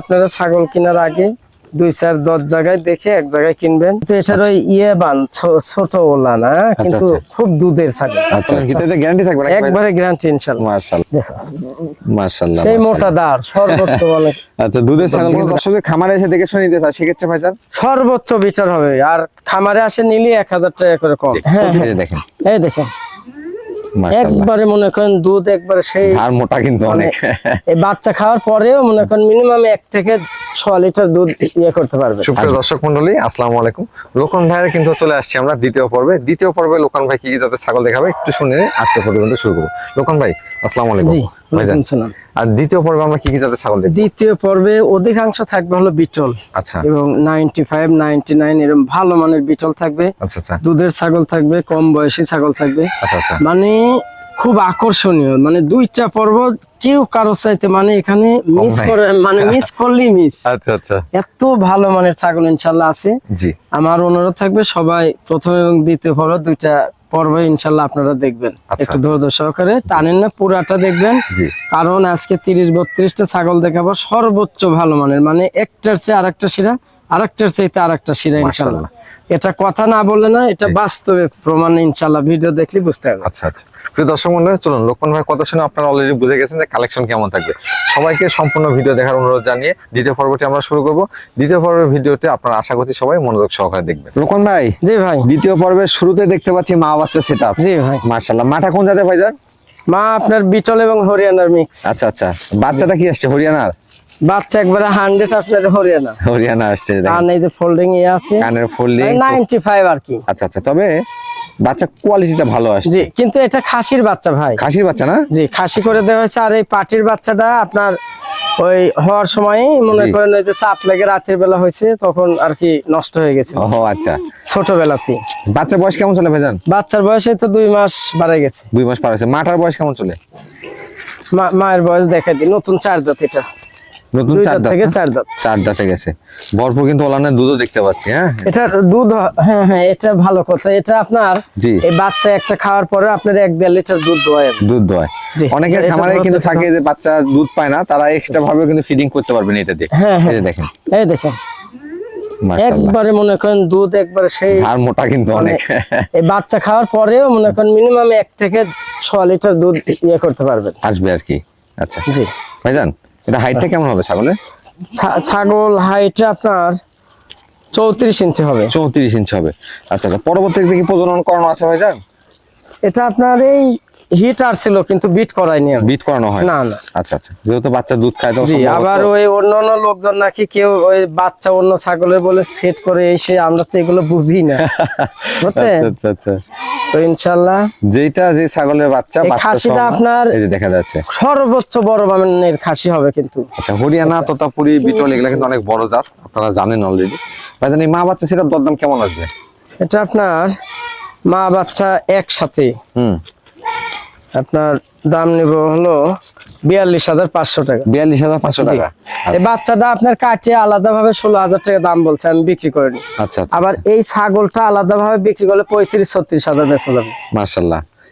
আপনারা ছাগল কেনার আগে দুই চার দশ জায়গায় দেখে এক জায়গায় কিনবেন। তো এটার ওই ইয়ে বান ছোট ওলা না কিন্তু খুব দুধের ছাগল। আচ্ছা কিন্তু গ্যারান্টি থাকবে একবারে গ্যারান্টি ইনশাল্লাহ। মাশাআল্লাহ দেখো। মাশাআল্লাহ সেই মোটা দাঁড় সর্বোচ্চ মানে আচ্ছা দুধের ছাগল কিন্তু খামারে এসে দেখে শুনে চায় সেক্ষেত্রে ভাইজান? সর্বোচ্চ বিচার হবে। আর খামারে আসে নিলে এক হাজার টাকা করে কম। হ্যাঁ এই হ্যাঁ। দেখেন। এই দেখেন। একবারে মনে করেন দুধ একবারে সেই আর মোটা কিন্তু মানে অনেক। এই বাচ্চা খাওয়ার পরেও মনে করেন মিনিমাম এক থেকে ছ লিটার দুধ ইয়ে করতে পারবে। সুপ্রিয় দর্শক মন্ডলী আসসালামু আলাইকুম। লোকন ভাইয়ের কিন্তু চলে আসছি আমরা দ্বিতীয় পর্বে। দ্বিতীয় পর্বে লোকন ভাই কি কি তাদের ছাগল দেখাবে একটু শুনে আজকে পর্যন্ত শুরু করব। লোকন ভাই আসসালামু আলাইকুম। আর দ্বিতীয় পর্বে আমরা কি কি তাদের ছাগল দেখব? দ্বিতীয় পর্বে অধিকাংশ থাকবে হলো বিটল। আচ্ছা। এবং নাইনটি ফাইভ নাইনটি নাইন এরকম ভালো মানের বিটল থাকবে। আচ্ছা আচ্ছা। দুধের ছাগল থাকবে কম বয়সী ছাগল থাকবে। আচ্ছা আচ্ছা। মানে খুব আকর্ষণীয়। মানে দুইটা পর্ব কেউ কারও চাইতে মানে এখানে মিস করে মানে মিস করলেই মিস আচ্ছা আচ্ছা। এত ভালো মানের ছাগল ইনশাল্লাহ আছে। জি। আমার অনুরোধ থাকবে সবাই প্রথম এবং দ্বিতীয় পর্ব দুইটা পর্ব ইনশাল্লাহ আপনারা দেখবেন। আচ্ছা, একটু ধৈর্য সহকারে টানেন না পুরাটা দেখবেন। কারণ আজকে তিরিশ বত্রিশটা ছাগল দেখাবো সর্বোচ্চ ভালো মানের। মানে একটার চেয়ে আর একটা শিরা আরেকটার চাইতে আর একটা শিরা ইনশাল্লাহ। এটা কথা না বলে না এটা বাস্তবে প্রমাণ ইনশাল্লাহ ভিডিও দেখলে বুঝতে পারবে আচ্ছা আচ্ছা। প্রিয় দর্শক মন্ডলী চলুন লোকন ভাই কথা শুনে আপনারা অলরেডি বুঝে গেছেন যে কালেকশন কেমন থাকবে। সবাইকে সম্পূর্ণ ভিডিও দেখার অনুরোধ জানিয়ে দ্বিতীয় পর্বটি আমরা শুরু করব। দ্বিতীয় পর্বের ভিডিওতে আপনারা আশা করছি সবাই মনোযোগ সহকারে দেখবেন। লোকন ভাই জি ভাই। দ্বিতীয় পর্বের শুরুতে দেখতে পাচ্ছি মা বাচ্চা সেট জি ভাই। মার্শাল্লাহ মাটা কোন জাতের ভাইজান? মা আপনার বিটল এবং হরিয়ানার মিক্স আচ্ছা আচ্ছা। বাচ্চাটা কি আসছে হরিয়ানার? বাচ্চা একবারে হান্ড্রেড আপনার হরিয়ানা। হরিয়ানা আসছে কান এই যে ফোল্ডিং এ আছে। কানের ফোল্ডিং নাইনটি ফাইভ আর কি। আচ্ছা আচ্ছা তবে বাচ্চা কোয়ালিটিটা ভালো আসছে। জি কিন্তু এটা খাসির বাচ্চা ভাই। খাসির বাচ্চা না? জি খাসি করে দেওয়া হয়েছে আর এই পাটির বাচ্চাটা আপনার ওই হওয়ার সময় মনে করেন ওই যে চাপ লেগে রাতের বেলা হয়েছে তখন আর কি নষ্ট হয়ে গেছে। ও আচ্ছা। ছোটবেলাতে। বাচ্চা বয়স কেমন চলে ভাইজান? বাচ্চার বয়সে তো দুই মাস বাড়ে গেছে। দুই মাস পার হয়েছে। মাটার বয়স কেমন চলে? মায়ের বয়স দেখা দিই নতুন চার দাঁত এটা। নতুন চার দাঁত দাঁত থেকে চার দাঁত। চার দাঁতে গেছে। ভরপুর কিন্তু ওলানের দুধও দেখতে পাচ্ছি হ্যাঁ? এটার দুধ হ্যাঁ হ্যাঁ এটা ভালো কথা। এটা আপনার জি। এই বাচ্চা একটা খাওয়ার পরে আপনার এক দেড় লিটার দুধ দোয়া দুধ দোয় অনেকের খামারে কিন্তু থাকে যে বাচ্চা দুধ পায় না তারা এক্সট্রা ভাবে কিন্তু ফিডিং করতে পারবেন এটা দিয়ে। হ্যাঁ, হ্যাঁ। এই দেখেন। এই দেখেন। একবারে মনে করেন দুধ একবারে সেই আর মোটা কিন্তু মানে অনেক। এই বাচ্চা খাওয়ার পরেও মনে করেন মিনিমাম এক থেকে ছ লিটার দুধ ইয়ে করতে পারবেন। আসবে আর কি। আচ্ছা। জি। ভাইজান এটা হাইটটা কেমন হবে ছাগলের? ছাগল হাইটে আপনার চৌত্রিশ ইঞ্চি হবে। চৌত্রিশ ইঞ্চি হবে। আচ্ছা আচ্ছা পরবর্তীতে কি প্রজনন করানো আছে ভাইজান? এটা আপনার এই হিট আর ছিল কিন্তু বিট করায়নি বিট করানো হয়? না না। আচ্ছা আচ্ছা যেহেতু বাচ্চা দুধ খায় তো আবার ওই অন্য অন্য লোকজন নাকি কেউ ওই বাচ্চা অন্য ছাগলের বলে সেট করে এসে আমরা তো এগুলো বুঝি না। আচ্ছা আচ্ছা আচ্ছা। তো ইনশাল্লাহ যেটা যে ছাগলের বাচ্চা খাসিটা আপনার- এই যে দেখা যাচ্ছে। সর্বোচ্চ বড় মানের খাসি হবে কিন্তু। আচ্ছা হরিয়ানা তোতাপুরি বিটল এগুলা কিন্তু অনেক বড় জাত আপনারা জানেন অলরেডি ভাইজান এই মা বাচ্চা সেটা দরদাম কেমন আসবে? এটা আপনার মা বাচ্চা একসাথে। হুম। আপনার দাম নিব হলো বিয়াল্লিশ হাজার পাঁচশো টাকা। বিয়াল্লিশ হাজার পাঁচশো টাকা। এই বাচ্চাটা আপনার কাটিয়ে আলাদা ভাবে ষোলো হাজার টাকা দাম বলছে আমি বিক্রি করিনি। আচ্ছা আচ্ছা। আবার এই ছাগলটা আলাদা ভাবে বিক্রি করলে পঁয়ত্রিশ ছত্রিশ হাজার বেচা যাবে।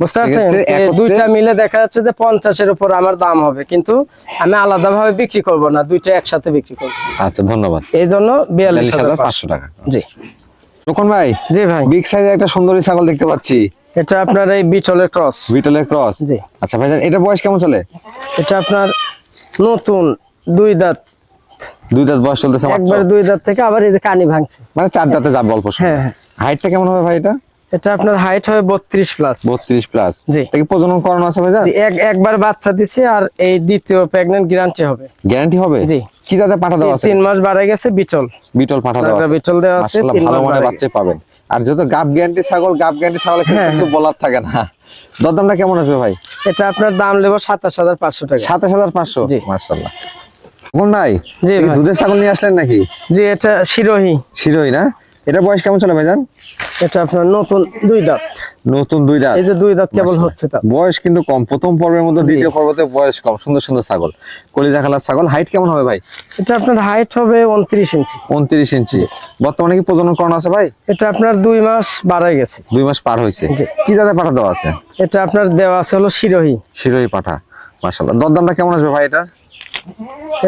বুঝতে পারছেন? একত্রে- দুইটা মিলে দেখা যাচ্ছে যে পঞ্চাশের উপর আমার দাম হবে কিন্তু আমি আলাদা ভাবে বিক্রি করব না দুইটা একসাথে বিক্রি করব। আচ্ছা ধন্যবাদ। এই জন্য বিয়াল্লিশ হাজার পাঁচশো টাকা। জি। ভাই জি ভাই। বিগ সাইজের একটা সুন্দরী ছাগল দেখতে পাচ্ছি। এটা আপনার এই বিটলের ক্রস। বিটলের ক্রস? জি। আচ্ছা ভাইজান এটা বয়স কেমন চলে? এটা আপনার নতুন দুই দাঁত। দুই দাঁত বয়স চলতেছে মাত্র। একবার দুই দাঁত থেকে আবার এই যে কানি ভাঙছে। মানে চার দাঁতে যাবে অল্প হ্যাঁ, হ্যাঁ। হাইটটা কেমন হবে ভাই এটা? এটা আপনার হাইট হবে বত্রিশ প্লাস বত্রিশ প্লাস জি। এটা কি প্রজনন করানো আছে ভাইজান? এক একবার বাচ্চা দিছে আর এই দ্বিতীয় প্রেগনেন্ট গ্যারান্টি হবে। গ্যারান্টি হবে? জি। কি জাতে পাঠা দেওয়া আছে? তিন মাস বাড়াই গেছে বিচল বিটল পাঠা দেওয়া আছে। বিটল দেওয়া আছে তিন ভালো বাড়াই বাচ্চা পাবেন। আর যেহেতু গাব গ্যারান্টি ছাগল গাব গ্যারান্টি ছাগল হ্যাঁ, কিছু বলার থাকে না। দরদামটা কেমন আসবে ভাই? এটা আপনার দাম নেব সাতাশ হাজার পাঁচশো টাকা। সাতাশ হাজার পাঁচশো? জি। মার্শাল্লাহ কোন ভাই জি দুধের ছাগল নিয়ে আসলেন নাকি? জি এটা শিরোহী। শিরোহী না? এটা বয়স কেমন চলে ভাইজান? এটা আপনার নতুন দুই দাঁত। নতুন দুই দাঁত। এই যে দুই দাঁত কেবল হচ্ছে তা। বয়স কিন্তু কম। প্রথম পর্বের মধ্যে দ্বিতীয় পর্বতে বয়স কম। সুন্দর সুন্দর ছাগল। কলিজা খালার ছাগল। হাইট কেমন হবে ভাই? এটা আপনার হাইট হবে উনত্রিশ ইঞ্চি। উনত্রিশ ইঞ্চি। বর্তমানে কি প্রজনন করানো আছে ভাই? এটা আপনার দুই মাস বাড়াই গেছে। দুই মাস পার হয়েছে। কি জাতের পাঠা দেওয়া আছে? এটা আপনার দেওয়া আছে হলো শিরোহী। শিরোই পাঠা। মার্শাল্লাহ দরদামটা কেমন আসবে ভাই এটা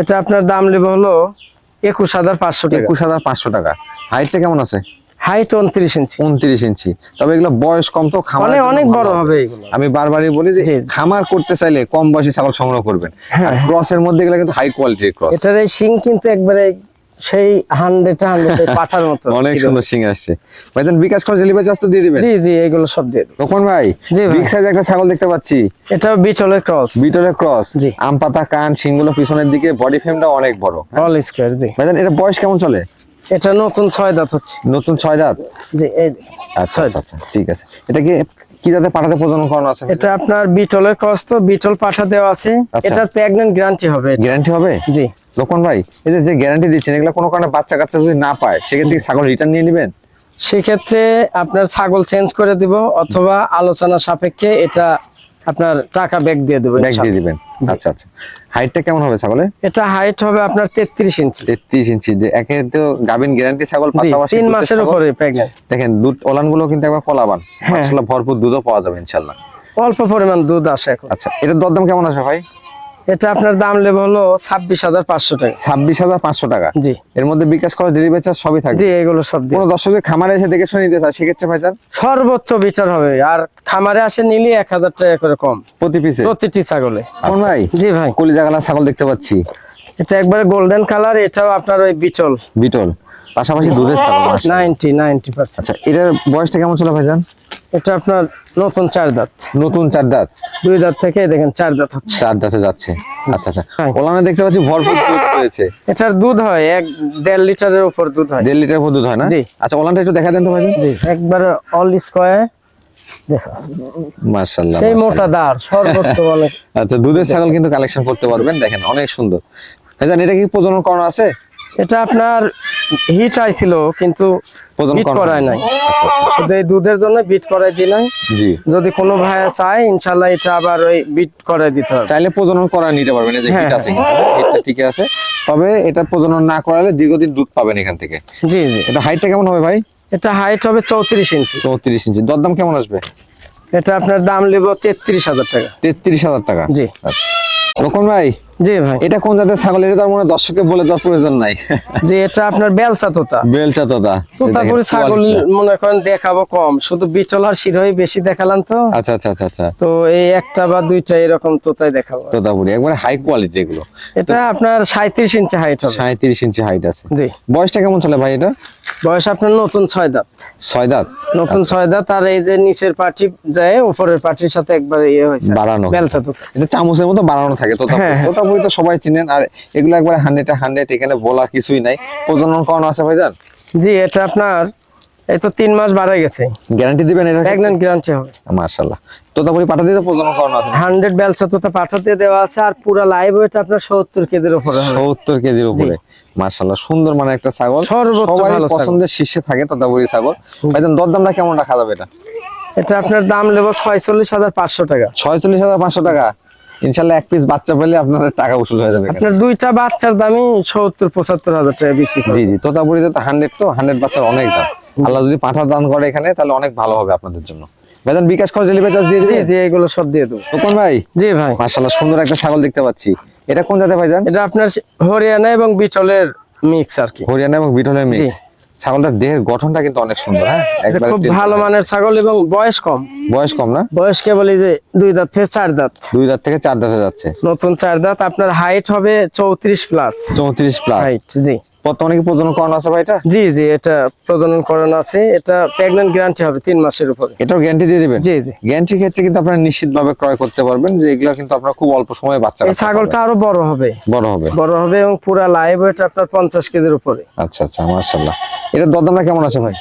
এটা আপনার দাম নেবে হলো একুশ হাজার পাঁচশো একুশ হাজার পাঁচশো টাকা। হাইটটা কেমন আছে? হাইট উনত্রিশ ইঞ্চি। উনত্রিশ ইঞ্চি। তবে এগুলো বয়স কম তো খামার অনেক অনেক বড় হবে আমি বারবারই বলি যে। খামার করতে চাইলে কম বয়সী ছাগল সংগ্রহ করবেন। হ্যাঁ। ক্রসের মধ্যে গেলে কিন্তু হাই কোয়ালিটির ক্রস এটার এই শিং কিন্তু একবারে সেই হান্ড্রেড হান্ড্রেড পাঠার মতো অনেক। সুন্দর সিং আসছে। ভাইজান বিকাশ খরচ ডেলিভারি চার্জ তো দিয়ে দিবেন। জি জি এগুলো সব দিয়ে দেবো। তখন ভাই বিগ সাইজ একটা ছাগল দেখতে পাচ্ছি। এটা বিটলের ক্রস বিটলের ক্রস জি। আম পাতা কান সিংগুলো পিছনের দিকে বডি ফ্রেমটা অনেক বড়। All square ji. ভাইজান এটা বয়স কেমন চলে? এটা নতুন ছয় দাঁত হচ্ছে। নতুন ছয় দাঁত? জি এই আচ্ছা আচ্ছা আচ্ছা ঠিক আছে। এটা কি কি যাতে পাঠাতে প্রজনন করানো আছে? এটা আপনার বিটলের ক্রস তো বিটল পাঠা দেওয়া আছে। আচ্ছা। এটার প্রেগনেন্ট গ্যারান্টি হবে। গ্যারান্টি হবে? জি। লোকন ভাই এই যে- যে গ্যারান্টি দিচ্ছেন এগুলো কোনো কারণে বাচ্চা কাচ্চা যদি না পায় সেক্ষেত্রে কি ছাগল রিটার্ন নিয়ে নেবেন? সেক্ষেত্রে আপনার ছাগল চেঞ্জ করে দিব অথবা আলোচনা সাপেক্ষে এটা আপনার টাকা ব্যাগ দিয়ে দেবেন ব্যাগ দিয়ে দিবেন। আচ্ছা আচ্ছা। হাইটটা কেমন হবে ছাগলের? এটা হাইট হবে আপনার তেত্রিশ ইঞ্চি। তেত্রিশ ইঞ্চি। যে একে তো গাবিন গ্যারান্টি ছাগল পাঁচ পাশাপাশি তিন মাসের উপরে প্যাকেজ দেখেন দুধ ওলানগুলো কিন্তু একবার ফলাবান হ্যাঁ। মাশাআল্লাহ ভরপুর দুধও পাওয়া যাবে ইনশাআল্লাহ। অল্প পরিমাণ দুধ আসে এখন। আচ্ছা এটার দরদাম কেমন আসবে ভাই? এটা আপনার দাম লেবে হলো ছাব্বিশ হাজার পাঁচশো টাকা। ছাব্বিশ হাজার পাঁচশো টাকা। জি। এর মধ্যে বিকাশ খরচ ডেলিভারি চার্জ সবই থাকে জি এগুলো সব কোনো দর্শক যদি খামারে এসে দেখে শুনে নিতে চায় সেক্ষেত্রে ভাইজান সর্বোচ্চ বিচার হবে। আর খামারে আসে নিলে এক হাজার টাকা করে কম। প্রতি পিসে প্রতিটি ছাগলে। কোন ভাই? জি ভাই। কলিজাগালা ছাগল দেখতে পাচ্ছি। এটা একবারে গোল্ডেন কালার এটাও আপনার ওই বিটল। বিটল। পাশাপাশি দুধের ছাগল নাইনটি নাইনটি পার্সেন্ট আচ্ছা এটার বয়সটা কেমন ছিল ভাইজান? এটা আপনার নতুন চার দাঁত। নতুন চার দাঁত? দুই দাঁত থেকে দেখেন চার দাঁত হচ্ছে। চার দাঁতে যাচ্ছে। আচ্ছা আচ্ছা। হ্যাঁ। ওলানে দেখতে পাচ্ছি ভরপুর দুধ রয়েছে। এটার দুধ হয় এক দেড় লিটারের উপর দুধ হয়। দেড় লিটার পর দুধ হয় না? জি। আচ্ছা ওলানটা একটু দেখা দেন তো ভাইজান। জি একবারে অল স্কোয়ার দেখো। মাশাআল্লাহ সেই মোটা দাঁড় সর্বোচ্চ বলে। আচ্ছা দুধের ছাগল কিন্তু কালেকশন করতে পারবেন। দেখেন অনেক সুন্দর। ভাইজান এটা কি প্রজনন করানো আছে? এটা আপনার হিট আইছিল কিন্তু প্রজনন বিট করায় নাই। শুধু এই দুধের জন্য বিট করাই দিই নাই। জি। যদি কোনো ভাইয়া চায় ইনশাল্লাহ এটা আবার ওই বিট করাই দিতে হবে। চাইলে প্রজনন করা নিতে পারবেন এই যে হ্যাঁ, হিট আছে কিন্তু হিটটা ঠিকই আছে। তবে এটা প্রজনন না করালে দীর্ঘদিন দুধ পাবেন এখান থেকে। জি জি। এটা হাইটটা কেমন হবে ভাই? এটা হাইট হবে চৌত্রিশ ইঞ্চি চৌত্রিশ ইঞ্চি দরদাম কেমন আসবে? এটা আপনার দাম নেব তেত্রিশ হাজার টাকা। তেত্রিশ হাজার টাকা। জি। আচ্ছা। রকম ভাই জি ভাই। এটা কোন জাতের ছাগল? এটা তার মনে দর্শককে বলে দেওয়ার প্রয়োজন নাই। যে এটা আপনার বেলচা তোতা বেলচা তোতা তোতাপুরি ছাগল মনে করেন দেখাবো কম। শুধু বিচল আর শিরোই বেশি দেখালাম তো। আচ্ছা আচ্ছা আচ্ছা আচ্ছা। তো এই একটা বা দুইটা এরকম তোতাই দেখাবো। তোতাপুরি একবারে হাই কোয়ালিটি এগুলো। এটা আপনার সাঁত্রিশ ইঞ্চি হাইট হবে। সাঁত্রিশ ইঞ্চি হাইট আছে। জি। বয়সটা কেমন চলে ভাই এটা? বয়স আপনার নতুন ছয় দাঁত। ছয় দাঁত? নতুন ছয় দাঁত আর এই যে নিচের পার্টি যায় উপরের পার্টির সাথে একবার ইয়ে হয়েছে। বাড়ানো। বেলচা তোতা এটা চামচের মতো বানানো থাকে তোতাপুরি হ্যাঁ, হ্যাঁ। তো সবাই চিনেন আর এগুলো একবারে হান্ড্রেড হান্ড্রেড এখানে বলার কিছুই নাই। প্রজনন করানো আছে ভাইজান? জি এটা আপনার এই তো তিন মাস বাড়ে গেছে। গ্যারান্টি দিবেন এটা প্রেগনেন্ট গ্যারান্টি হবে। মার্শাল্লাহ তোতাপুরি পাঠা দিয়ে তো প্রজনন করানো আছে হান্ড্রেড বেলচা তোতা পাঠাতে দেওয়া আছে আর পুরা লাইভ ওয়েট আপনার সত্তর কেজির উপরে হবে। সত্তর কেজির উপরে। মার্শাল্লাহ সুন্দর মানে একটা ছাগল। ভালো পছন্দের শীর্ষে থাকে তোতাপুরি ছাগল। ভাইজান দরদামটা কেমন রাখা যাবে এটা? এটা আপনার দাম নেব ছয়চল্লিশ হাজার পাঁচশো টাকা। ছয়চল্লিশ হাজার পাঁচশো টাকা। ইনশাল্লাহ এক পিস বাচ্চা পেলে আপনাদের টাকা উসুল হয়ে যাবে। আপনার দুইটা বাচ্চার দামই সত্তর পঁচাত্তর হাজার টাকা বিক্রি জি জি তোতাপুরিতে তো হান্ড্রেড তো হান্ড্রেড বাচ্চার অনেক দাম। আল্লাহ যদি পাঠা দান করে এখানে তাহলে অনেক ভালো হবে আপনাদের জন্য। ভাইজান বিকাশ খরচ ডেলিভারি চার্জ দিয়ে দিবেন? জি এগুলো সব দিয়ে দেবো। রোকন ভাই জি ভাই। মার্শাল্লাহ সুন্দর একটা ছাগল দেখতে পাচ্ছি। এটা কোন জাতে ভাইজান? এটা আপনার হরিয়ানা এবং বিটলের মিক্স আর কি। হরিয়ানা এবং বিটলের মিক্স ছাগলটার দেহের গঠনটা কিন্তু অনেক সুন্দর হ্যাঁ? খুব ভালো মানের ছাগল এবং বয়স কম। বয়স কম না? বয়স কেবল এই যে দুই দাঁত থেকে চার দাঁত। দুই দাঁত থেকে চার দাঁতে যাচ্ছে। নতুন চার দাঁত আপনার হাইট হবে চৌত্রিশ প্লাস চৌত্রিশ প্লাস হাইট জি। বর্তমানে কি প্রজনন করানো আছে ভাই এটা? জি জি এটা প্রজনন করানো আছে। এটা প্রেগনেন্ট গ্যারান্টি হবে তিন মাসের উপরে। এটাও গ্যারান্টি দিয়ে দিবেন? জি জি। গ্যারান্টির ক্ষেত্রে কিন্তু আপনারা নিশ্চিতভাবে ক্রয় করতে পারবেন যে এগুলো কিন্তু আপনার খুব অল্প সময়ে বাচ্চা এই ছাগলটা আরও বড় হবে। বড় হবে। বড় হবে এবং পুরা লাইভ ওয়েট আপনার পঞ্চাশ কেজির উপরে। আচ্ছা আচ্ছা মার্শাল্লাহ এটার দরদামটা কেমন আছে ভাই?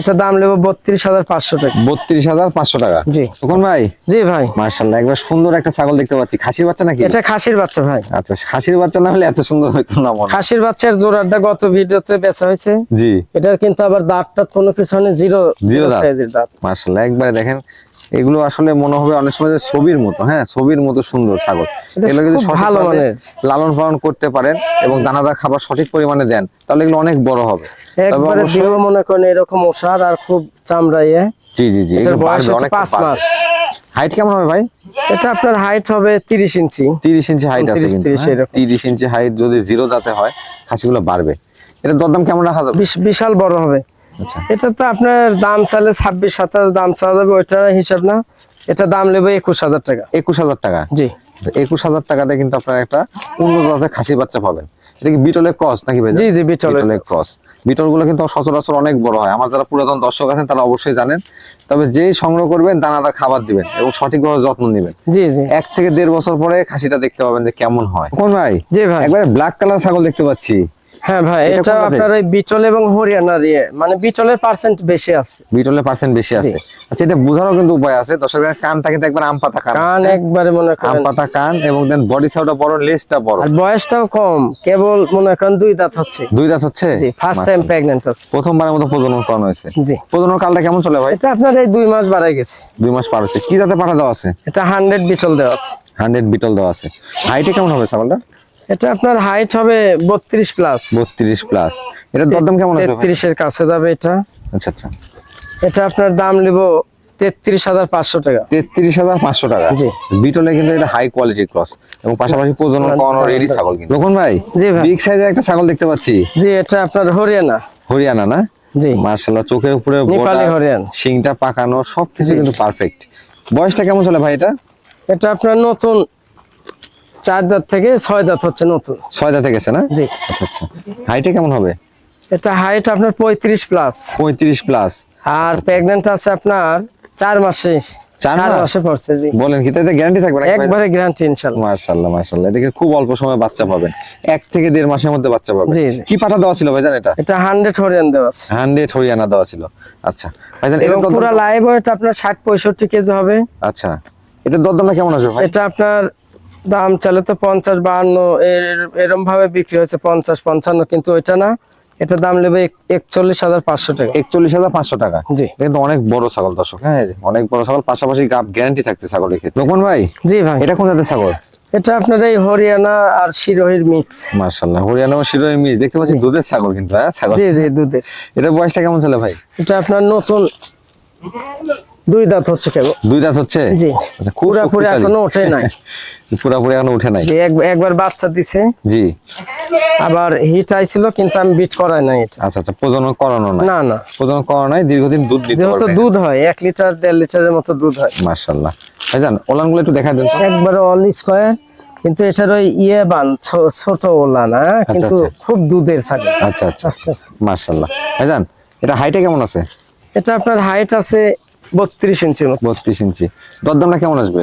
এটা দাম নেব বত্রিশ হাজার পাঁচশো টাকা। বত্রিশ হাজার পাঁচশো টাকা। জি। তখন ভাই? জি ভাই। মার্শাল্লাহ একবার সুন্দর একটা ছাগল দেখতে পাচ্ছি। খাসির বাচ্চা নাকি? এটা খাসির বাচ্চা ভাই। আচ্ছা খাসির বাচ্চা না হলে এত সুন্দর হইতো না মনে খাসির বাচ্চার জোড়াটা গত ভিডিওতে বেচা হয়েছে। জি। এটার কিন্তু আবার দাঁতটা কোনো কিছু নেই জিরো জিরো দাঁত। মার্শাল্লাহ একবারে দেখেন। এগুলো আসলে মনে হবে অনেক সময় ছবির মতো হ্যাঁ ছবির মতো সুন্দর ছাগল। এগুলো যদি ভালো লালন পালন করতে পারেন এবং দানাদার খাবার সঠিক পরিমাণে দেন তাহলে এগুলো অনেক বড় হবে। একবারে মনে করেন এরকম ওষার আর খুব চামড়া ইয়ে জি জি জি এগুলো বাড়বে অনেক পাঁচ মাস। হাইট কেমন হবে ভাই? এটা আপনার হাইট হবে তিরিশ ইঞ্চি। তিরিশ ইঞ্চি হাইট আছে 29, কিন্তু 30 হ্যাঁ? তিরিশ ইঞ্চি হাইট যদি জিরো দাঁতে হয় খাসিগুলো বাড়বে। এটা দরদাম কেমন রাখা যাবে? বিশাল বড় হবে। এটা তো আপনার দাম চালে ছাব্বিশ সাতাশ দাম চাওয়া যাবে ওইটা হিসাব না। এটা দাম নেবে একুশ হাজার টাকা। একুশ হাজার টাকা? জি। একুশ হাজার টাকাতে কিন্তু আপনারা একটা উন্নত জাতের খাসি বাচ্চা পাবেন। এটা কি বিটলের ক্রস নাকি জি জি বিটলের ক্রস। বিটলগুলো কিন্তু সচরাচর অনেক বড় হয়। আমার যারা পুরাতন দর্শক আছেন তারা অবশ্যই জানেন। তবে যেই সংগ্রহ করবেন দানাদার খাবার দিবেন এবং সঠিকভাবে যত্ন নেবেন। জি জি। এক থেকে দেড় বছর পরে খাসিটা দেখতে পাবেন যে কেমন হয়। কোন ভাই? জি ভাই। একবারে ব্ল্যাক কালার ছাগল দেখতে পাচ্ছি। হ্যাঁ ভাই এটা? আপনার এই বিচল এবং হরিয়ানার ইয়ে মানে বিচলের পার্সেন্ট বেশি আছে। বিটলের পার্সেন্ট বেশি আছে। আচ্ছা এটা বোঝারও কিন্তু উপায় আছে। দর্শকের কানটা কিন্তু একবার আম পাতা কান কান একবারে মনে আম করেন। পাতা কান এবং দেন বডি সাউটা বড় লেজটা বড়। আর বয়সটাও কম। কেবল মনে করেন দুই দাঁত হচ্ছে। দুই দাঁত হচ্ছে? ফার্স্ট টাইম প্রেগনেন্ট আছে প্রথমবারের মতো প্রজনন করানো হয়েছে। জি। প্রজনন কালটা কেমন চলে ভাই? এটা আপনার এই দুই মাস বাড়াই গেছে। দুই মাস পার হচ্ছে। কি জাতে পাঠা দেওয়া আছে? এটা হান্ড্রেড বিচল দেওয়া আছে। হান্ড্রেড বিটল দেওয়া আছে। হাইটে কেমন হবে ছাগলটা? এটা আপনার হাইট হবে বত্রিশ প্লাস বত্রিশ প্লাস এটা দরদাম কেমন আছে ভাই? তেত্রিশের কাছে যাবে এটা। আচ্ছা আচ্ছা। এটা আপনার দাম নিব তেত্রিশ হাজার পাঁচশো টাকা। তেত্রিশ হাজার পাঁচশো টাকা। জি। বিটলে কিন্তু এটা হাই কোয়ালিটির ক্রস এবং পাশাপাশি প্রজনন করানোর রেডি ছাগল কিন্তু। লোকন ভাই জি ভাই। বিগ সাইজের একটা ছাগল দেখতে পাচ্ছি। জি। এটা আপনার হরিয়ানা। হরিয়ানা না? জি। মার্শাল্লাহ চোখের উপরে নেপালি হরিয়ানা। শিংটা পাকানো সবকিছু কিন্তু পারফেক্ট বয়সটা কেমন চলে ভাই এটা? এটা আপনার নতুন চার দাঁত থেকে ছয় দাঁত হচ্ছে নতুন। ছয় দাঁতে গেছে না? জি। আচ্ছা আচ্ছা। হাইটে কেমন হবে? এটা হাইট আপনার পঁয়ত্রিশ প্লাস পঁয়ত্রিশ প্লাস আর প্রেগনেন্ট আছে আপনার চার মাসে। চার মাসে? পড়ছে জি। বলেন কি তাতে গ্যারান্টি থাকবে একবারে গ্যারান্টি ইনশাল্লাহ। মার্শাল্লাহ মার্শাল্লাহ এটাকে খুব অল্প সময় বাচ্চা পাবেন? এক থেকে দেড় মাসের মধ্যে বাচ্চা পাবেন। জি, জি। কি পাঠা দেওয়া ছিল ভাইজান এটা? এটা হান্ড্রেড হরিয়ান দেওয়া আছে। হান্ড্রেড হরিয়ানা দেওয়া ছিল। আচ্ছা। ভাইজান এটা পুরো লাইভ ওয়েট আপনার ষাট পঁয়ষট্টি কেজি হবে। আচ্ছা। এটা দরদামটা কেমন আসবে ভাই? এটা আপনার দাম চালে তো পঞ্চাশ বাহান্ন এর- এরম ভাবে বিক্রি হয়েছে পঞ্চাশ পঞ্চান্ন কিন্তু ওইটা না এটা দাম নেবে একচল্লিশ হাজার পাঁচশো টাকা। একচল্লিশ হাজার পাঁচশো টাকা? জি। এটা কিন্তু অনেক বড় ছাগল দর্শক হ্যাঁ অনেক বড় ছাগল পাশাপাশি গাপ গ্যারান্টি থাকছে ছাগলের ক্ষেত্রে। লোকমান ভাই জি ভাই। এটা কোন জাতের ছাগল? এটা আপনার এই হরিয়ানা আর শিরোহির মিক্স। মার্শাল্লাহ হরিয়ানা ও শিরোই মিস দেখতে পাচ্ছি দুধের ছাগল কিন্তু হ্যাঁ ছাগল। জি জি দুধের। এটা বয়সটা কেমন ছিল ভাই? এটা আপনার নতুন। দুই দাঁত হচ্ছে কেবল। দুই দাঁত হচ্ছে? জি। আচ্ছা, পুরাপুরি এখনও ওঠে নাই। পুরাপুরি এখনও উঠে নাই। একবার বাচ্চা দিছে। জি। আবার হিট আইছিল কিন্তু আমি বিট করাই নাই এটা। আচ্ছা আচ্ছা প্রজনন করানো না না না। প্রজনন করানো নাই দীর্ঘদিন দুধ দিতে যেহেতু পারবে। দুধ হয় লিটার লিটারের মতো দুধ হয়। ভাইজান ওলানগুলো একটু দেখা দেন। একবারে অল স্কোয়ার কিন্তু এটার ওই ইয়ে বান ছোট ওলা না কিন্তু আচ্ছা। খুব দুধের ছাগল। আচ্ছা আচ্ছা। ভাইজান এটা হাইটে কেমন আছে? এটা আপনার হাইট আছে বত্রিশ ইঞ্চি মতো। বত্রিশ ইঞ্চি। দরদামটা কেমন আসবে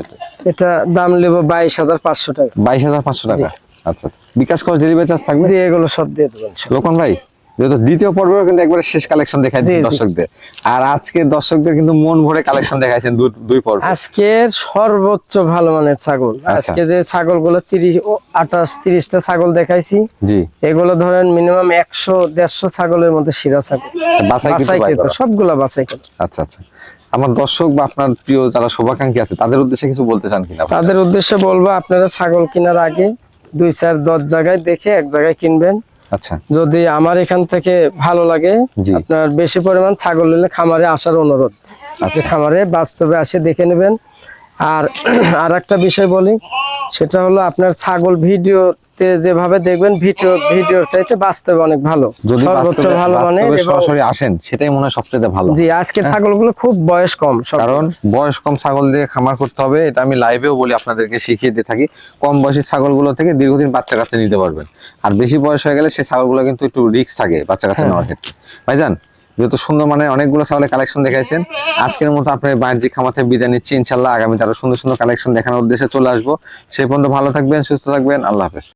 এটা দাম নেব বাইশ হাজার পাঁচশো টাকা। বাইশ হাজার পাঁচশো টাকা। আচ্ছা আচ্ছা। বিকাশ খরচ ডেলিভারি চার্জ থাকবে? এগুলো সব দিয়ে দেবেন লোকন ভাই? যেহেতু দ্বিতীয় পর্ব কিন্তু একবারে শেষ কালেকশন দেখাই জি, দিচ্ছেন জি। দর্শকদের। আর আজকে দর্শকদের কিন্তু মন ভরে কালেকশন দেখাইছেন দুই পর্ব। আজকের সর্বোচ্চ ভালো মানের ছাগল। আচ্ছা। আজকে যে ছাগলগুলো তিরিশ আঠাশ তিরিশটা ছাগল দেখাইছি জি। এগুলো ধরেন মিনিমাম একশো দেড়শো ছাগলের মধ্যে শিরা ছাগল। বাসাই কিন্তু বাছাই করা। সবগুলা বাছাই আচ্ছা আচ্ছা। আমার দর্শক বা আপনার প্রিয় যারা শুভাকাঙ্ক্ষী আছে তাদের উদ্দেশ্যে কিছু বলতে চান কিনা? তাদের উদ্দেশ্যে বলব আপনারা ছাগল কেনার আগে দুই চার দশ জায়গায় দেখে এক জায়গায় কিনবেন। আচ্ছা। যদি আমার এখান থেকে ভালো লাগে আপনার বেশি পরিমাণ ছাগল নিলে খামারে আসার অনুরোধ। যে খামারে বাস্তবে আসে দেখে নেবেন। আর আর একটা বিষয় বলি সেটা হলো আপনার ছাগল ভিডিওতে যেভাবে দেখবেন ভিডিও ভিডিওর চাইতে বাস্তবে অনেক ভালো। যদি সর্বোচ্চ ভালো এবং সরাসরি আসেন সেটাই মনে হয় সবচেয়ে ভালো। জি আজকের ছাগলগুলো খুব বয়স কম কারণ বয়স কম ছাগল দিয়ে খামার করতে হবে এটা আমি লাইভেও বলি আপনাদেরকে শিখিয়ে দিয়ে থাকি। কম বয়সী ছাগলগুলো থেকে দীর্ঘদিন বাচ্চা কাচ্চা নিতে পারবেন। আর বেশি বয়স হয়ে গেলে সেই ছাগলগুলো কিন্তু একটু রিস্ক থাকে বাচ্চা কাচ্চা হ্যাঁ। নেওয়ার ক্ষেত্রে। ভাইজান যেহেতু সুন্দর মানে অনেকগুলো ছাগলের কালেকশন দেখাইছেন আজকের মতো আপনার বাণিজ্যিক খামার থেকে বিদায় নিচ্ছি ইনশাল্লাহ আগামীতে আরও সুন্দর সুন্দর কালেকশন দেখানোর উদ্দেশ্যে চলে আসব। সেই পর্যন্ত ভালো থাকবেন সুস্থ থাকবেন আল্লাহ হাফেজ।